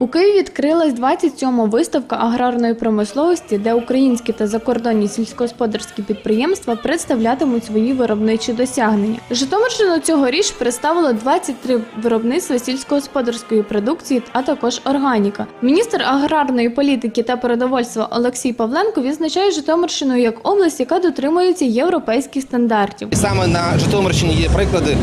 У Києві відкрилась 27-ма виставка аграрної промисловості, де українські та закордонні сільськогосподарські підприємства представлятимуть свої виробничі досягнення. Житомирщину цьогоріч представило 23 виробництва сільськогосподарської продукції, а також органіка. Міністр аграрної політики та продовольства Олексій Павленко відзначає Житомирщину як область, яка дотримується європейських стандартів. Саме на Житомирщині є приклади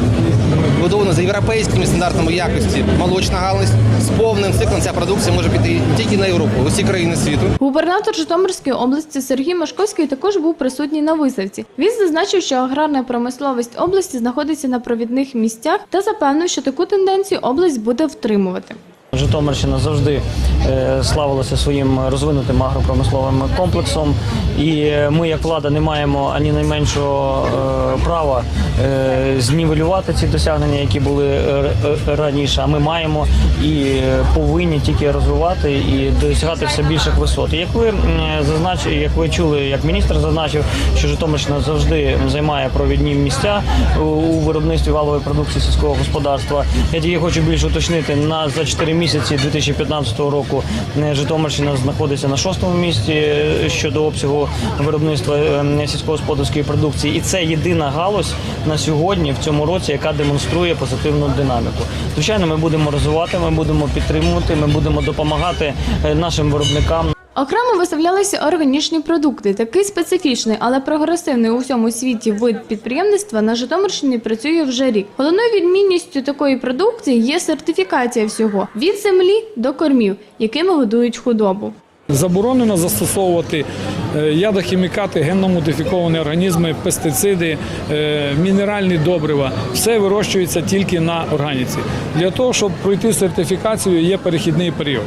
будовані за європейськими стандартами якості. Молочна галузь з повним циклом ця продукція може піти тільки на Європу, усі країни світу. Губернатор Житомирської області Сергій Машковський також був присутній на виставці. Він зазначив, що аграрна промисловість області знаходиться на провідних місцях та запевнив, що таку тенденцію область буде втримувати. Житомирщина завжди е, славилася своїм розвинутим агропромисловим комплексом, і ми, як влада, не маємо ані найменшого е, права е, знівелювати ці досягнення, які були е, е, раніше. А ми маємо і е, повинні тільки розвивати і досягати все більших висот. Як ви зазначили, як ви чули, як міністр зазначив, що Житомирщина завжди займає провідні місця у- виробництві валової продукції сільського господарства. Я тільки хочу більше уточнити на за 4 місяці 2015 року е, Житомирщина знаходиться на шостому місці е, щодо обсягу виробництва е, сільськогосподарської продукції, і це єдина галузь на сьогодні в цьому році, яка демонструє позитивну динаміку. Звичайно, ми будемо розвивати, ми будемо підтримувати, ми будемо допомагати нашим виробникам. Окремо виставлялися органічні продукти. Такий специфічний, але прогресивний у всьому світі вид підприємництва на Житомирщині працює вже рік. Головною відмінністю такої продукції є сертифікація всього від землі до кормів, якими годують худобу. Заборонено застосовувати е, ядохімікати, генно-модифіковані організми, пестициди, е, мінеральні добрива. Все вирощується тільки на органіці. Для того, щоб пройти сертифікацію, є перехідний період.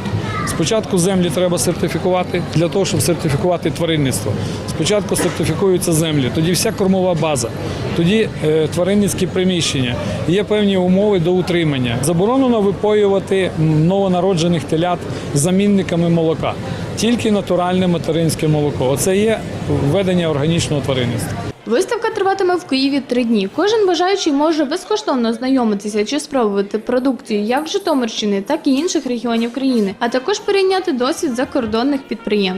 Спочатку землі треба сертифікувати для того, щоб сертифікувати тваринництво. Спочатку сертифікуються землі, тоді вся кормова база, тоді е, тваринницькі приміщення. Є певні умови до утримання. Заборонено випоювати новонароджених телят замінниками молока. Тільки натуральне материнське молоко. Оце є введення органічного тваринництва. Виставка триватиме в Києві три дні. Кожен бажаючий може безкоштовно ознайомитися чи спробувати продукцію як Житомирщини, так і інших регіонів країни, а також перейняти досвід закордонних підприємств.